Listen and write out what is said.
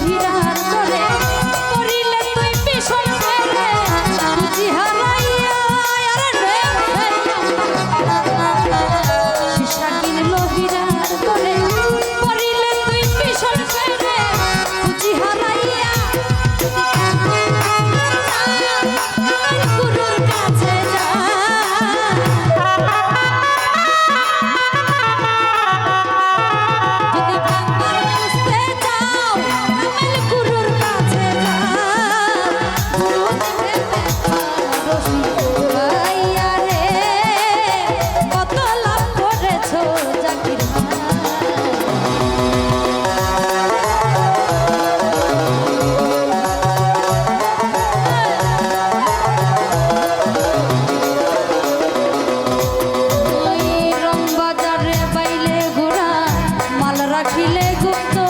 কিনলো Welcome